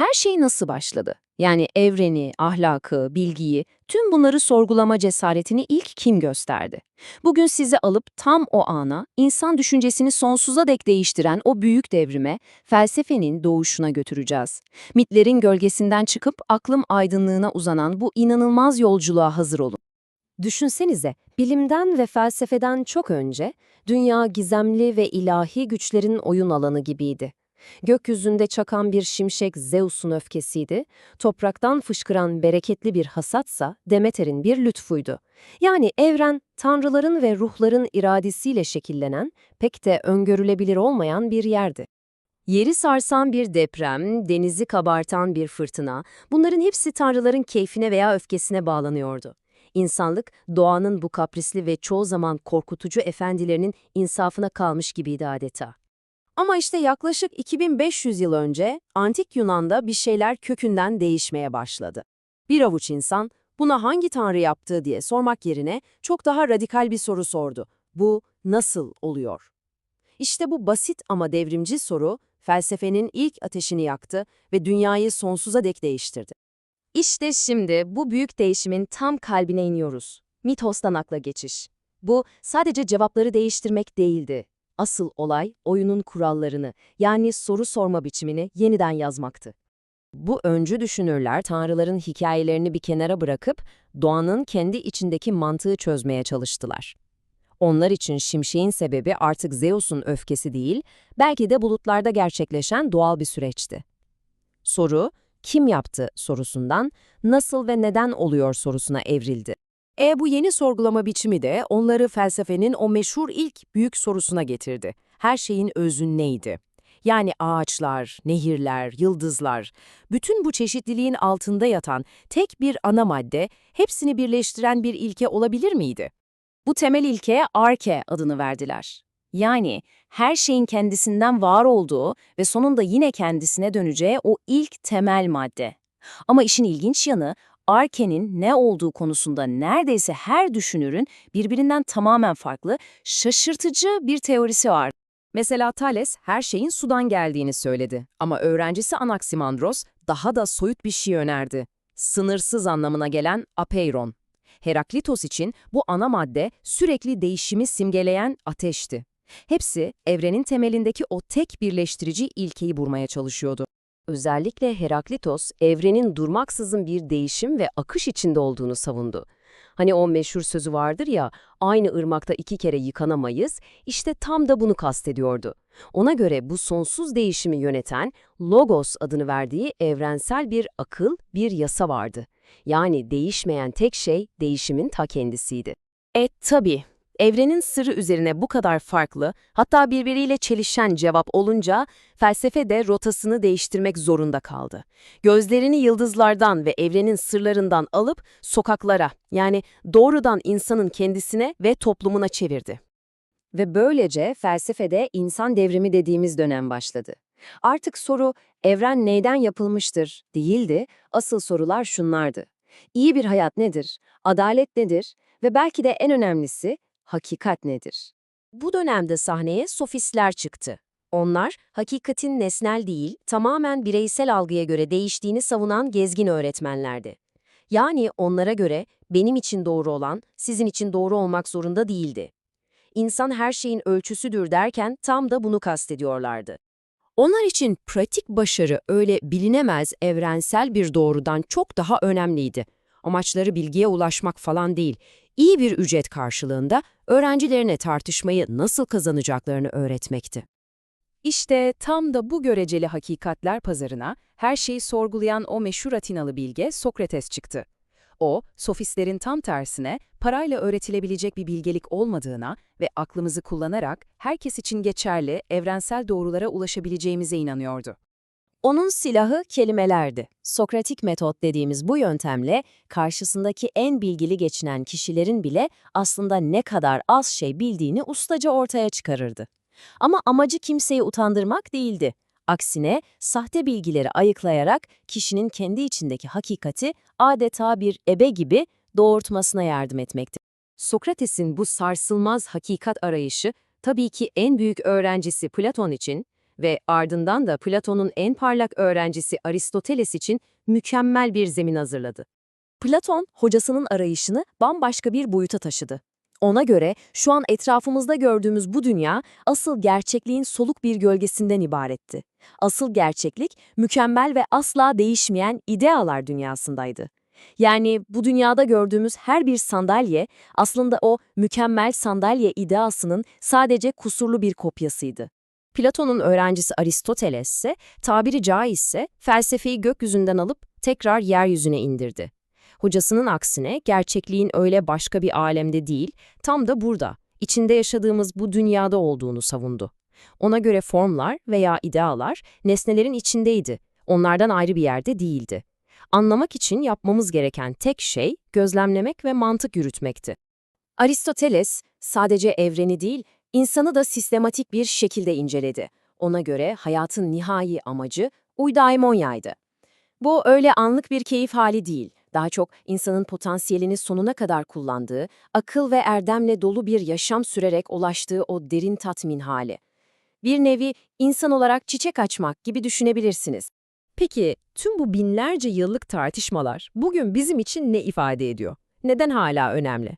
Her şey nasıl başladı? Yani evreni, ahlakı, bilgiyi, tüm bunları sorgulama cesaretini ilk kim gösterdi? Bugün sizi alıp tam o ana, insan düşüncesini sonsuza dek değiştiren o büyük devrime, felsefenin doğuşuna götüreceğiz. Mitlerin gölgesinden çıkıp aklım aydınlığına uzanan bu inanılmaz yolculuğa hazır olun. Düşünsenize, bilimden ve felsefeden çok önce dünya gizemli ve ilahi güçlerin oyun alanı gibiydi. Gökyüzünde çakan bir şimşek Zeus'un öfkesiydi, topraktan fışkıran bereketli bir hasatsa Demeter'in bir lütfuydu. Yani evren, tanrıların ve ruhların iradesiyle şekillenen, pek de öngörülebilir olmayan bir yerdi. Yeri sarsan bir deprem, denizi kabartan bir fırtına, bunların hepsi tanrıların keyfine veya öfkesine bağlanıyordu. İnsanlık, doğanın bu kaprisli ve çoğu zaman korkutucu efendilerinin insafına kalmış gibiydi adeta. Ama işte yaklaşık 2500 yıl önce antik Yunan'da bir şeyler kökünden değişmeye başladı. Bir avuç insan buna hangi tanrı yaptığı diye sormak yerine çok daha radikal bir soru sordu. Bu nasıl oluyor? İşte bu basit ama devrimci soru felsefenin ilk ateşini yaktı ve dünyayı sonsuza dek değiştirdi. İşte şimdi bu büyük değişimin tam kalbine iniyoruz. Mitostan akla geçiş. Bu sadece cevapları değiştirmek değildi. Asıl olay oyunun kurallarını yani soru sorma biçimini yeniden yazmaktı. Bu öncü düşünürler tanrıların hikayelerini bir kenara bırakıp doğanın kendi içindeki mantığı çözmeye çalıştılar. Onlar için şimşeğin sebebi artık Zeus'un öfkesi değil, belki de bulutlarda gerçekleşen doğal bir süreçti. Soru, kim yaptı sorusundan nasıl ve neden oluyor sorusuna evrildi. E bu yeni sorgulama biçimi de onları felsefenin o meşhur ilk büyük sorusuna getirdi. Her şeyin özü neydi? Yani ağaçlar, nehirler, yıldızlar, bütün bu çeşitliliğin altında yatan tek bir ana madde, hepsini birleştiren bir ilke olabilir miydi? Bu temel ilkeye arke adını verdiler. Yani her şeyin kendisinden var olduğu ve sonunda yine kendisine döneceği o ilk temel madde. Ama işin ilginç yanı, Arke'nin ne olduğu konusunda neredeyse her düşünürün birbirinden tamamen farklı, şaşırtıcı bir teorisi var. Mesela Thales her şeyin sudan geldiğini söyledi ama öğrencisi Anaximandros daha da soyut bir şey önerdi. Sınırsız anlamına gelen apeiron. Heraklitos için bu ana madde sürekli değişimi simgeleyen ateşti. Hepsi evrenin temelindeki o tek birleştirici ilkeyi bulmaya çalışıyordu. Özellikle Heraklitos, evrenin durmaksızın bir değişim ve akış içinde olduğunu savundu. Hani o meşhur sözü vardır ya, aynı ırmakta iki kere yıkanamayız, işte tam da bunu kastediyordu. Ona göre bu sonsuz değişimi yöneten Logos adını verdiği evrensel bir akıl, bir yasa vardı. Yani değişmeyen tek şey değişimin ta kendisiydi. E tabii, evrenin sırrı üzerine bu kadar farklı, hatta birbiriyle çelişen cevap olunca felsefe de rotasını değiştirmek zorunda kaldı. Gözlerini yıldızlardan ve evrenin sırlarından alıp sokaklara, yani doğrudan insanın kendisine ve toplumuna çevirdi. Ve böylece felsefede insan devrimi dediğimiz dönem başladı. Artık soru evren neyden yapılmıştır değildi, asıl sorular şunlardı. İyi bir hayat nedir? Adalet nedir? Ve belki de en önemlisi hakikat nedir? Bu dönemde sahneye sofistler çıktı. Onlar, hakikatin nesnel değil, tamamen bireysel algıya göre değiştiğini savunan gezgin öğretmenlerdi. Yani onlara göre benim için doğru olan, sizin için doğru olmak zorunda değildi. İnsan her şeyin ölçüsüdür derken tam da bunu kastediyorlardı. Onlar için pratik başarı öyle bilinemez evrensel bir doğrudan çok daha önemliydi. Amaçları bilgiye ulaşmak falan değil, iyi bir ücret karşılığında öğrencilerine tartışmayı nasıl kazanacaklarını öğretmekti. İşte tam da bu göreceli hakikatler pazarına her şeyi sorgulayan o meşhur Atinalı bilge Sokrates çıktı. O, sofistlerin tam tersine parayla öğretilebilecek bir bilgelik olmadığına ve aklımızı kullanarak herkes için geçerli, evrensel doğrulara ulaşabileceğimize inanıyordu. Onun silahı kelimelerdi. Sokratik metot dediğimiz bu yöntemle karşısındaki en bilgili geçinen kişilerin bile aslında ne kadar az şey bildiğini ustaca ortaya çıkarırdı. Ama amacı kimseyi utandırmak değildi. Aksine sahte bilgileri ayıklayarak kişinin kendi içindeki hakikati adeta bir ebe gibi doğurtmasına yardım etmekti. Sokrates'in bu sarsılmaz hakikat arayışı tabii ki en büyük öğrencisi Platon için Ve ardından da Platon'un en parlak öğrencisi Aristoteles için mükemmel bir zemin hazırladı. Platon, hocasının arayışını bambaşka bir boyuta taşıdı. Ona göre şu an etrafımızda gördüğümüz bu dünya asıl gerçekliğin soluk bir gölgesinden ibaretti. Asıl gerçeklik mükemmel ve asla değişmeyen idealar dünyasındaydı. Yani bu dünyada gördüğümüz her bir sandalye aslında o mükemmel sandalye ideasının sadece kusurlu bir kopyasıydı. Platon'un öğrencisi Aristoteles ise tabiri caizse felsefeyi gökyüzünden alıp tekrar yeryüzüne indirdi. Hocasının aksine gerçekliğin öyle başka bir alemde değil, tam da burada, içinde yaşadığımız bu dünyada olduğunu savundu. Ona göre formlar veya idealar nesnelerin içindeydi, onlardan ayrı bir yerde değildi. Anlamak için yapmamız gereken tek şey gözlemlemek ve mantık yürütmekti. Aristoteles sadece evreni değil, insanı da sistematik bir şekilde inceledi. Ona göre hayatın nihai amacı uydaimonyaydı. Bu öyle anlık bir keyif hali değil, daha çok insanın potansiyelini sonuna kadar kullandığı, akıl ve erdemle dolu bir yaşam sürerek ulaştığı o derin tatmin hali. Bir nevi insan olarak çiçek açmak gibi düşünebilirsiniz. Peki tüm bu binlerce yıllık tartışmalar bugün bizim için ne ifade ediyor? Neden hala önemli?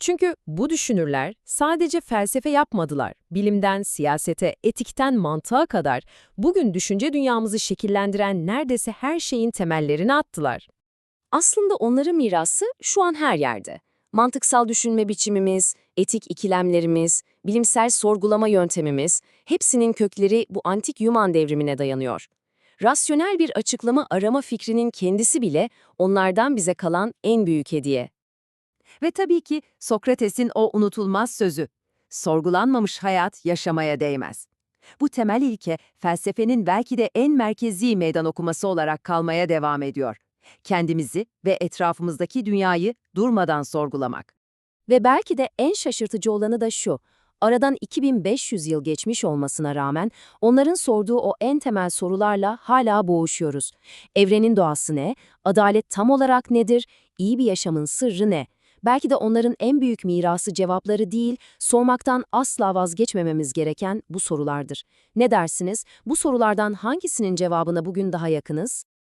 Çünkü bu düşünürler sadece felsefe yapmadılar. Bilimden, siyasete, etikten mantığa kadar bugün düşünce dünyamızı şekillendiren neredeyse her şeyin temellerini attılar. Aslında onların mirası şu an her yerde. Mantıksal düşünme biçimimiz, etik ikilemlerimiz, bilimsel sorgulama yöntemimiz, hepsinin kökleri bu antik Yunan devrimine dayanıyor. Rasyonel bir açıklama arama fikrinin kendisi bile onlardan bize kalan en büyük hediye. Ve tabii ki Sokrates'in o unutulmaz sözü, sorgulanmamış hayat yaşamaya değmez. Bu temel ilke felsefenin belki de en merkezi meydan okuması olarak kalmaya devam ediyor. Kendimizi ve etrafımızdaki dünyayı durmadan sorgulamak. Ve belki de en şaşırtıcı olanı da şu. Aradan 2500 yıl geçmiş olmasına rağmen onların sorduğu o en temel sorularla hala boğuşuyoruz. Evrenin doğası ne? Adalet tam olarak nedir? İyi bir yaşamın sırrı ne? Belki de onların en büyük mirası cevapları değil, sormaktan asla vazgeçmememiz gereken bu sorulardır. Ne dersiniz? Bu sorulardan hangisinin cevabına bugün daha yakınız?